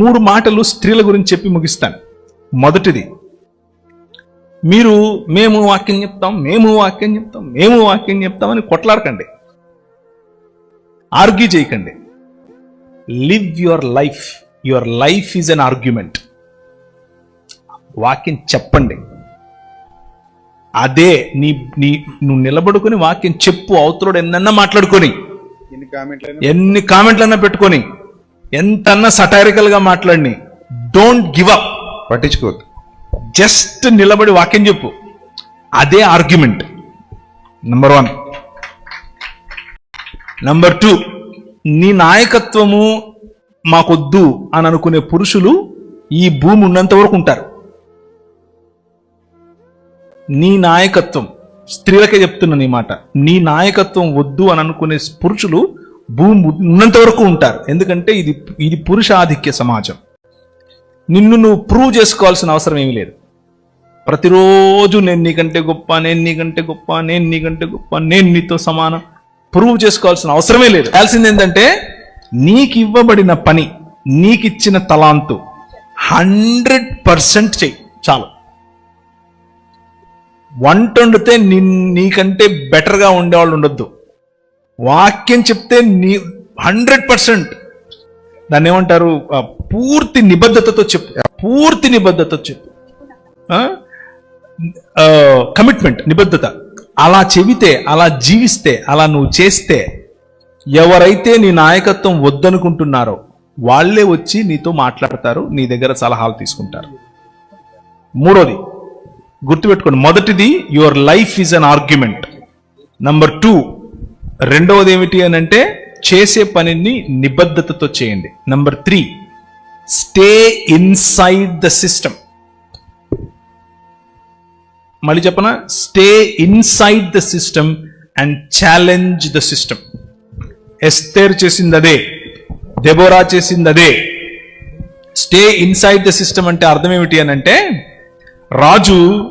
మూడు మాటలు స్త్రీల గురించి చెప్పి ముగిస్తాను. మొదటిది మీరు మేము వాక్యం చెప్తాం మేము వాక్యం చెప్తాం మేము వాక్యం చెప్తామని కొట్లాడకండి. ఆర్గ్యూ చేయకండి. Live your life your life is an argument వాక్యం చెప్పండి. అదే నీ నీ నువ్వు నిలబడుకొని వాక్యం చెప్పు అవతలోడు ఎన్నన్నా మాట్లాడుకొని ఎన్ని కామెంట్లు ఎన్ని కామెంట్లన్నా పెట్టుకొని ఎంతన్నా సటైరికల్గా మాట్లాడిని. డోంట్ గివ్ అప్ పట్టించుకోవద్దు. జస్ట్ నిలబడి వాక్యం చెప్పు. అదే argument number one number two నీ నాయకత్వము మాకొద్దు అని అనుకునే పురుషులు ఈ భూమి ఉన్నంత వరకు ఉంటారు. నీ నాయకత్వం. స్త్రీలకే చెప్తున్నా నీ మాట. నీ నాయకత్వం వద్దు అని అనుకునే పురుషులు భూమి ఉన్నంత వరకు ఉంటారు. ఎందుకంటే ఇది ఇది పురుషాధిక్య సమాజం. నిన్ను నువ్వు ప్రూవ్ చేసుకోవాల్సిన అవసరం ఏమీ లేదు. ప్రతిరోజు నేను నీకంటే గొప్ప నేను నీకంటే గొప్ప నేను నీకంటే గొప్ప నేను నీతో సమానం. ప్రూవ్ చేసుకోవాల్సిన అవసరమే లేదు. కావాల్సింది ఏంటంటే నీకు ఇవ్వబడిన పని నీకిచ్చిన తలాంతు హండ్రెడ్ పర్సెంట్ చెయ్యి చాలు. వంట వండితే నీ నీకంటే బెటర్గా ఉండేవాళ్ళు ఉండొద్దు. వాక్యం చెప్తే నీ హండ్రెడ్ పర్సెంట్. దాన్ని ఏమంటారు? పూర్తి నిబద్ధతతో చెప్పు. పూర్తి నిబద్ధతతో చెప్పు. కమిట్మెంట్ నిబద్ధత. అలా చెబితే అలా జీవిస్తే అలా నువ్వు చేస్తే ఎవరైతే నీ నాయకత్వం వద్దనుకుంటున్నారో వాళ్ళే వచ్చి నీతో మాట్లాడతారు నీ దగ్గర సలహాలు తీసుకుంటారు. మూడోది గుర్తుపెట్టుకోండి. మొదటిది your life is an argument number two రెండవది ఏమిటి అని అంటే చేసే పనిని నిబద్ధతతో చేయండి. Number three stay inside the system మళ్ళీ చెప్పనా? Stay inside the system and challenge the system Esther చేసింది అదే. దెబోరా చేసింది అదే. స్టే ఇన్సైడ్ ద సిస్టమ్ అంటే అర్థం ఏమిటి అని అంటే రాజు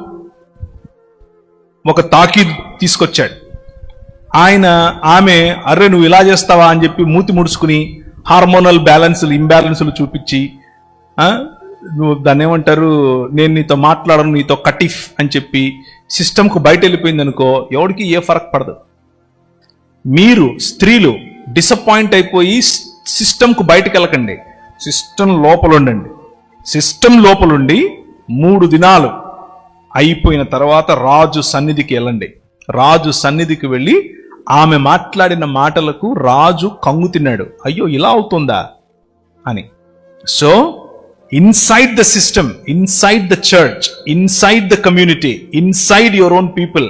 ఒక తాకీద్ తీసుకొచ్చాడు. ఆయన ఆమె అర్రే నువ్వు ఇలా చేస్తావా? అని చెప్పి మూతి ముడుచుకుని హార్మోనల్ బ్యాలెన్సులు ఇంబ్యాలెన్సులు చూపించి నువ్వు దాన్ని ఏమంటారు నేను నీతో మాట్లాడను నీతో కటిఫ్ అని చెప్పి సిస్టమ్కు బయట వెళ్ళిపోయింది అనుకో ఎవరికి ఏ ఫరక్ పడదు. మీరు స్త్రీలు డిసప్పాయింట్ అయిపోయి సిస్టమ్కు బయటకు వెళ్ళకండి సిస్టమ్ లోపల ఉండండి సిస్టమ్ లోపలుండి మూడు దినాలు అయిపోయిన తర్వాత రాజు సన్నిధికి వెళ్ళండి. రాజు సన్నిధికి వెళ్ళి ఆమె మాట్లాడిన మాటలకు రాజు కంగు తిన్నాడు. అయ్యో ఇలా అవుతుందా? అని. So inside the system inside the church inside the community inside your own people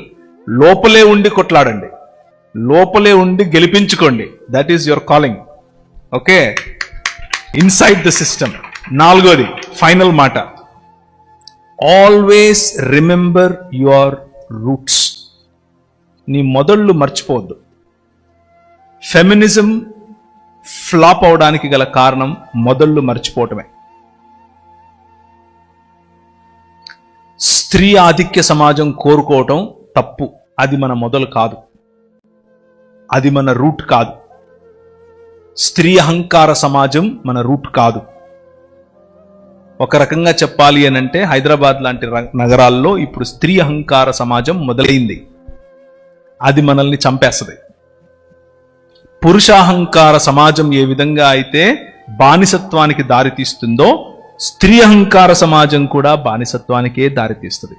లోపలే ఉండి కొట్లాడండి. లోపలే ఉండి గెలిపించుకోండి. That is your calling okay inside the system నాలుగోది ఫైనల్ మాట ఆల్వేస్ రిమెంబర్ యువర్ రూట్స్ నీ మొదళ్ళు మర్చిపోవద్దు. ఫెమినిజం ఫ్లాప్ అవడానికి గల కారణం మొదళ్ళు మర్చిపోవటమే. స్త్రీ ఆధిక్య సమాజం కోరుకోవటం తప్పు. అది మన మొదలు కాదు. అది మన రూట్ కాదు. స్త్రీ అహంకార సమాజం మన రూట్ కాదు. ఒక రకంగా చెప్పాలి అని అంటే హైదరాబాద్ లాంటి నగరాల్లో ఇప్పుడు స్త్రీ అహంకార సమాజం మొదలైంది. అది మనల్ని చంపేస్తుంది. పురుషాహంకార సమాజం ఏ విధంగా అయితే బానిసత్వానికి దారితీస్తుందో స్త్రీ అహంకార సమాజం కూడా బానిసత్వానికే దారితీస్తుంది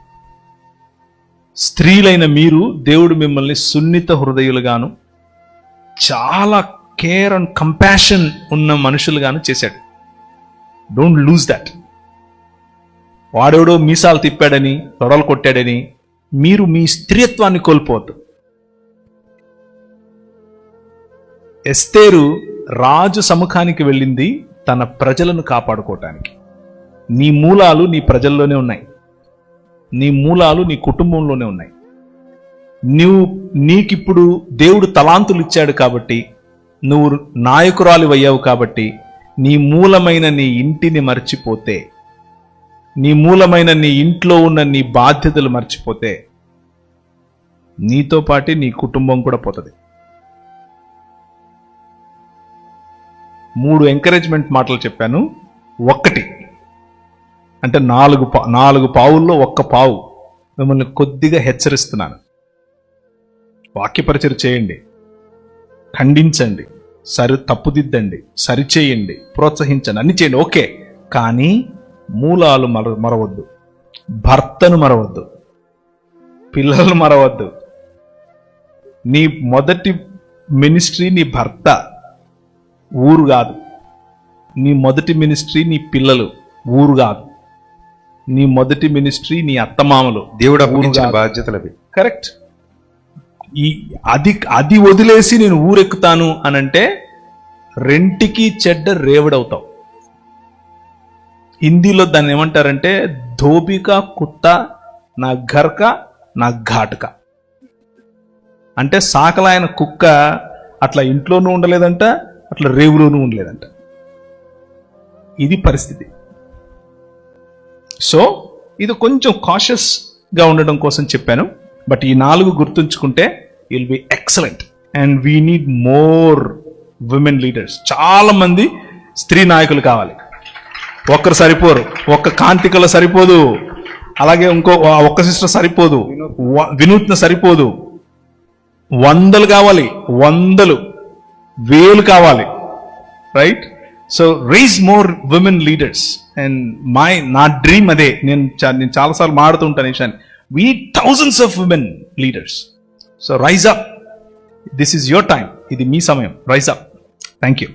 స్త్రీలైన మీరు దేవుడు మిమ్మల్ని సున్నిత హృదయులుగాను చాలా కేర్ అండ్ కంపాషన్ ఉన్న మనుషులుగాను చేశాడు. Don't lose that. వాడెవడో మీసాలు తిప్పాడని తొడలు కొట్టాడని మీరు మీ స్త్రీత్వాన్ని కోల్పోవద్దు. ఎస్తేరు రాజు సముఖానికి వెళ్ళింది తన ప్రజలను కాపాడుకోవటానికి నీ మూలాలు నీ ప్రజల్లోనే ఉన్నాయి. నీ మూలాలు నీ కుటుంబంలోనే ఉన్నాయి. నువ్వు నీకిప్పుడు దేవుడు తలాంతులు ఇచ్చాడు కాబట్టి నువ్వు నాయకురాలు అయ్యావు కాబట్టి నీ మూలమైన నీ ఇంటిని మర్చిపోతే నీ మూలమైన నీ ఇంట్లో ఉన్న నీ బాధ్యతలు మర్చిపోతే నీతో పాటు నీ కుటుంబం కూడా పోతుంది. మూడు ఎంకరేజ్మెంట్ మాటలు చెప్పాను. ఒక్కటి అంటే నాలుగు పా- నాలుగు పావుల్లో ఒక్క పావు మిమ్మల్ని కొద్దిగా హెచ్చరిస్తున్నాను. వాక్యపరిచయం చేయండి. ఖండించండి. సరి తప్పుదిద్దండి. సరిచేయండి. ప్రోత్సహించండి. అన్ని చేయండి. ఓకే. కానీ మూలాలు మర మరవద్దు. భర్తను మరవద్దు. పిల్లలను మరవద్దు. నీ మొదటి మినిస్ట్రీ నీ భర్త. ఊరు కాదు. నీ మొదటి మినిస్ట్రీ నీ పిల్లలు ఊరు కాదు. నీ మొదటి మినిస్ట్రీ నీ అత్తమామలు దేవుడు అప్పగించిన. బాధ్యతలు అవి. కరెక్ట్ ఈ అది అది వదిలేసి నేను ఊరెక్కుతాను అని అంటే రెంటికి చెడ్డ రేవడవుతావు. హిందీలో దాన్ని ఏమంటారంటే ధోబికా కుత్త నా ఘర్క నా ఘాటుక. అంటే సాకలాయన కుక్క అట్లా ఇంట్లోనూ ఉండలేదంట అట్లా రేవులోనూ ఉండలేదంట. ఇది పరిస్థితి. సో ఇది కొంచెం కాషియస్గా ఉండడం కోసం చెప్పాను. బట్ ఈ నాలుగు గుర్తుంచుకుంటే will be excellent and we need more women leaders చాలా మంది స్త్రీ నాయకులు కావాలి. ఒక్కరు సరిపోరు. ఒక్క కాంతికల సరిపోదు. అలాగే ఇంకో ఒక్క సిస్టర్ సరిపోదు. వినూత్న సరిపోదు. వందలు కావాలి. వందలు. వేలు కావాలి right so rise more women leaders and my నా డ్రీమ్ అదే. నేను చా- నేను చాలాసార్లు మాడుతుంటాను విషయాన్ని we need thousands of women leaders so rise up this is your time ఇది మీ సమయం. Rise up thank you